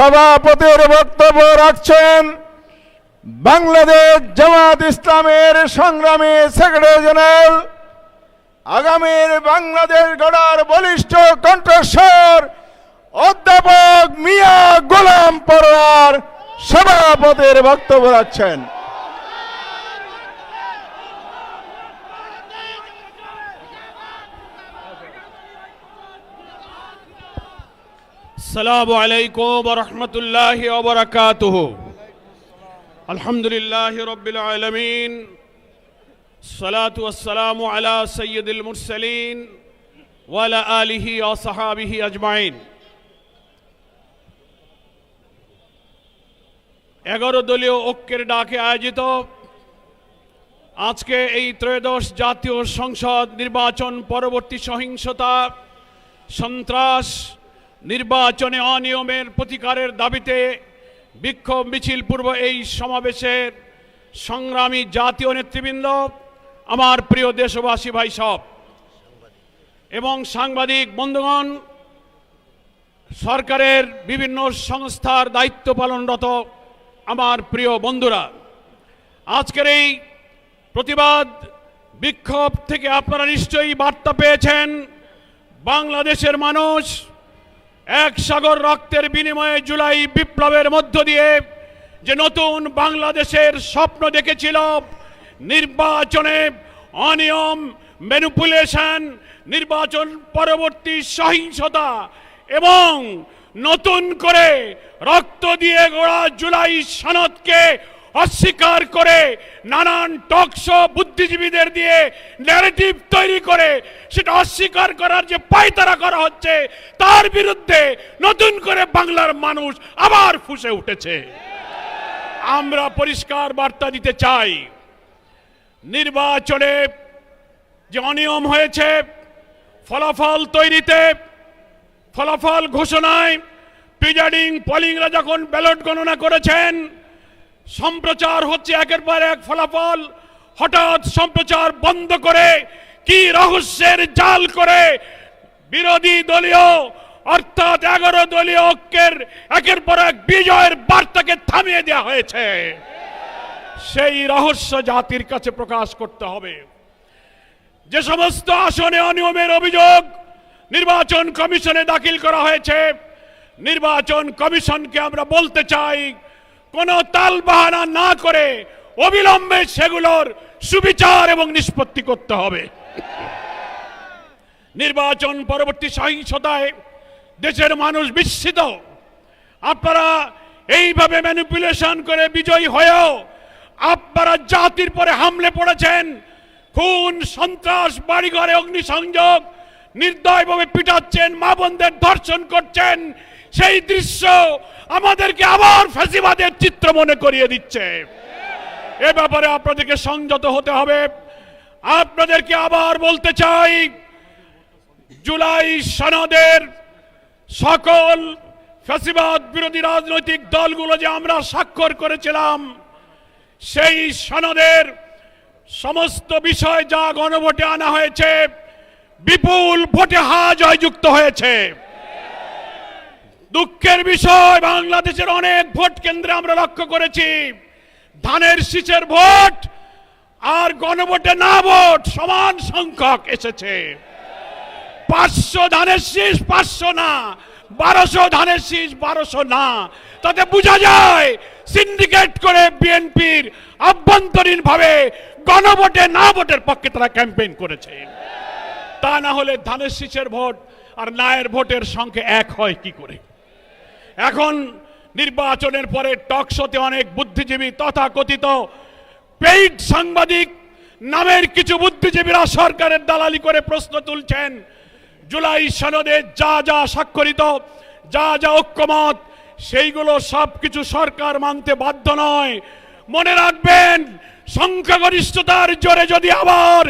সভাপতির বক্তব্য রাখছেন বাংলাদেশ জামাত ইসলামের সংগ্রামী সেক্রেটারি জেনারেল, আগামীর বাংলাদেশ গড়ার বলিষ্ঠ কণ্ঠস্বর অধ্যাপক মিয়া গোলাম পরোয়ার সভাপতির বক্তব্য রাখছেন। السلام عليكم ورحمة الله وبركاته الحمد لله رب العالمين الصلاة والسلام على سيد المرسلين وعلى آله وصحابه أجمعين এগারো দলীয় ঐক্যের ডাকে আয়োজিত আজকে এই ত্রয়োদশ জাতীয় সংসদ নির্বাচন পরবর্তী সহিংসতা সন্ত্রাস নির্বাচনে অনিয়মের প্রতিকারের দাবিতে বিক্ষোভ মিছিল পূর্ব এই সমাবেশের সংগ্রামী জাতীয় নেতৃবৃন্দ, আমার প্রিয় দেশবাসী ভাই সব, এবং সাংবাদিক বন্ধুগণ, সরকারের বিভিন্ন সংস্থার দায়িত্ব পালনরত আমার প্রিয় বন্ধুরা, আজকের এই প্রতিবাদ বিক্ষোভ থেকে আপনারা নিশ্চয়ই বার্তা পেয়েছেন। বাংলাদেশের মানুষ এক সাগর রক্তের বিনিময়ে জুলাই বিপ্লবের মধ্য দিয়ে যে নতুন বাংলাদেশের স্বপ্ন দেখেছিল, নির্বাচনে অনিয়ম ম্যানিপুলেশন নির্বাচন পরবর্তী সহিংসতা এবং নতুন করে রক্ত দিয়ে গোড়া জুলাই সনদকে অস্বীকার করে নানান টকশো বুদ্ধিজীবীদের দিয়ে ন্যারেটিভ তৈরি করে, সেটা অস্বীকার করার যে পায়তারা করা হচ্ছে, তার বিরুদ্ধে নতুন করে বাংলার মানুষ আবার ফুসে উঠেছে। আমরা পরিষ্কার বার্তা দিতে চাই, নির্বাচনে যে অনিয়ম হয়েছে, ফলাফল তৈরিতে, ফলাফল ঘোষণায় প্রিজাইডিং পলিংরা যখন ব্যালট গণনা করেছেন সম্প্রচার হচ্ছে একের পর এক ফলাফল। হঠাৎ সম্প্রচার বন্ধ করে কি রহস্যের জাল করে বিরোধী দলীয়, অর্থাৎ এগারো দলীয় ঐক্যের একের পর এক বিজয়ের বার্তাকে থামিয়ে দেওয়া হয়েছে। সেই রহস্য জাতির কাছে প্রকাশ করতে হবে। যে সমস্ত আসনে অনিয়মের অভিযোগ নির্বাচন কমিশনে দাখিল করা হয়েছে, নির্বাচন কমিশনকে আমরা বলতে চাই কোনো তালবাহানা না করে অবিলম্বে সেগুলোর সুবিচার এবং নিষ্পত্তি করতে হবে। নির্বাচন পরবর্তী সহিংসতায় দেশের মানুষ বিস্মিত। আপনারা এইভাবে ম্যানিপুলেশন করে বিজয়ী হয়েও আপনারা জাতির পরে হামলে পড়েছেন। খুন, সন্ত্রাস, বাড়িঘরে অগ্নিসংযোগ, নির্দয়ভাবে পিটাচ্ছেন, মা বোনদের ধর্ষণ করছেন। সেই দৃশ্য আমাদেরকে আবার ফ্যাসিবাদের চিত্র মনে করিয়ে দিচ্ছে। এ ব্যাপারে আপনাদেরকে সংযত হতে হবে। আপনাদেরকে আবার বলতে চাই, জুলাই সনদের সকল ফ্যাসিবাদ বিরোধী রাজনৈতিক দলগুলো যে আমরা স্বাক্ষর করেছিলাম, সেই সনদের সমস্ত বিষয় যা গণভোটে আনা হয়েছে, বিপুল ভোটে হা জয়যুক্ত হয়েছে। দুঃখের বিষয়, বাংলাদেশের অনেক ভোট কেন্দ্রে আমরা লক্ষ্য করেছি। ধানের শীষের ভোট আর গণভোটে না ভোট, সমান সংখ্যক এসেছে। পাঁচশো ধানের শীষ, পাঁচশো না। বারোশো ধানের শীষ, বারোশো না। তাতে বোঝা যায় সিন্ডিকেট করে বিএনপির আভ্যন্তরীণ ভাবে গণভোটে না ভোটের পক্ষে তারা ক্যাম্পেইন করেছে। তা না হলে ধানের শীষের ভোট আর নায়ের ভোটের সংখ্যা এক হয় কি করে? এখন নির্বাচনের পরে টকশোতে অনেক বুদ্ধিজীবী তথাকথিত পেইড সাংবাদিক নামের কিছু বুদ্ধিজীবীরা সরকারের দালালি করে প্রশ্ন তুলছেন। জুলাই সনদে যা যা স্বাক্ষরিত, যা যা ঐক্যমত, সেইগুলো সব কিছু সরকার মানতে বাধ্য নয়। মনে রাখবেন, সংখ্যাগরিষ্ঠতার জোরে যদি আবার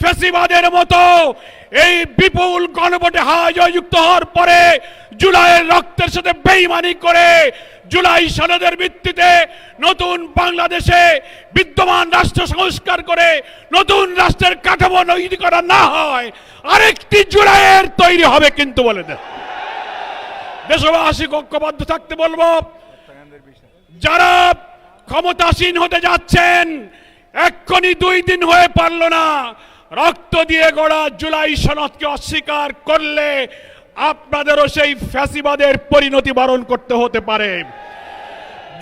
ফেসিবাদের মতো এই বিপুল গণভোটে হায় জয়যুক্ত হওয়ার পরে জুলাইয়ের রক্তের সাথে বেইমানি করে জুলাই সনদের ভিত্তিতে নতুন বাংলাদেশে বিদ্যমান রাষ্ট্র সংস্কার করে নতুন রাষ্ট্রের কাঠামো তৈরি করা না হয়, আরেকটি জুলাইয়ের তৈরি হবে কিন্তু বলে দেন। দেশবাসী ঐক্যবদ্ধ থাকতে বলব, যারা ক্ষমতাসীন হতে যাচ্ছেন, এক্ষুনি দুই দিন হয়ে পারল না, রক্ত দিয়ে গড়া জুলাই সনদকে অস্বীকার করলে আপনাদেরও সেই ফ্যাসিবাদের পরিণতি বরণ করতে হতে পারে।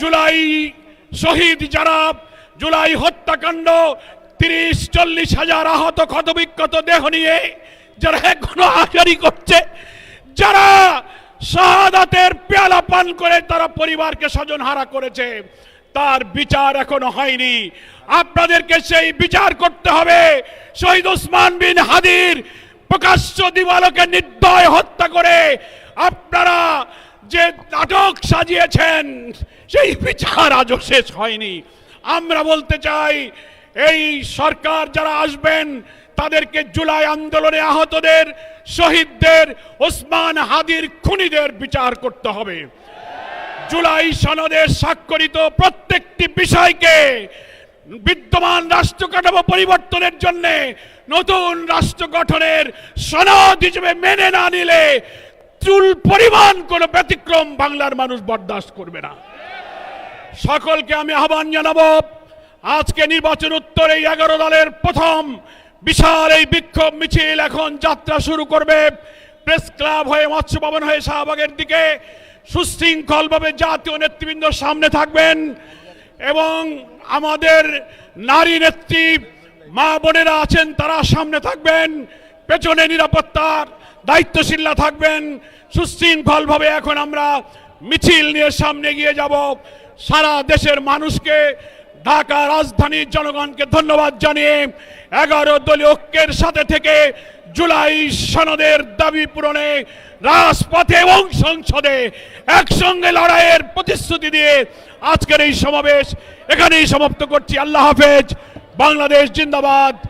জুলাই শহীদ যারা, জুলাই হত্যাকাণ্ড, তিরিশ, চল্লিশ হাজার আহত ক্ষতবিক্ষত দেহ নিয়ে যারা এখনও হাজারি করছে, যারা শাহাদাতের পেয়ালা পান করে তারা পরিবারকে স্বজন হারা করেছে, তার বিচার এখনও হয়নি। আপনাদেরকে সেই বিচার করতে হবে। শহীদ ওসমান বিন হাদির প্রকাশ্য দিবালকে নির্দয় হত্যা করে আপনারা যে নাটক সাজিয়েছেন, সেই বিচার আজও শেষ হয়নি। আমরা বলতে চাই, এই সরকার যারা আসবেন, তাদেরকে জুলাই আন্দোলনে আহতদের, শহীদদের, ওসমান হাদির খুনিদের বিচার করতে হবে। জুলাই সনদে স্বাক্ষরিত প্রত্যেকটি বিষয়কে বিদ্যমান রাষ্ট্র কাঠামো পরিবর্তনের জন্য নতুন রাষ্ট্র গঠনের সনদ হিসেবে মেনে না নিলে চুল পরিমাণ কোনো ব্যতিক্রম বাংলার মানুষ বরদাস্ত করবে না। সকলকে আমি আহ্বান জানাব, আজকে নির্বাচন উত্তর এই এগারো দলের প্রথম বিশাল এই বিক্ষোভ মিছিল এখন যাত্রা শুরু করবে। প্রেস ক্লাব হয়ে মৎস্য ভবন হয়ে, শাহবাগের দিকে সুশৃঙ্খলভাবে জাতীয় নেতৃবৃন্দ সামনে থাকবেন। এবং আমাদের নারী নেত্রী মা বোনেরা আছেন, তারা সামনে থাকবেন, পেছনে নিরাপত্তার দায়িত্বশীলরা থাকবেন, সুশৃঙ্খলভাবে এখন আমরা মিছিল নিয়ে সামনে গিয়ে যাব। সারা দেশের মানুষকে ঢাকা রাজধানীর জনগণকে ধন্যবাদ জানিয়ে এগারো দলীয় ঐক্যের সাথে থেকে জুলাই সনদের দাবি পূরণে রাজপথে এবং সংসদে একসঙ্গে লড়াইয়ের প্রতিশ্রুতি দিয়ে আজকের এই সমাবেশ এখানেই সমাপ্ত করছি। আল্লাহ হাফেজ। বাংলাদেশ জিন্দাবাদ।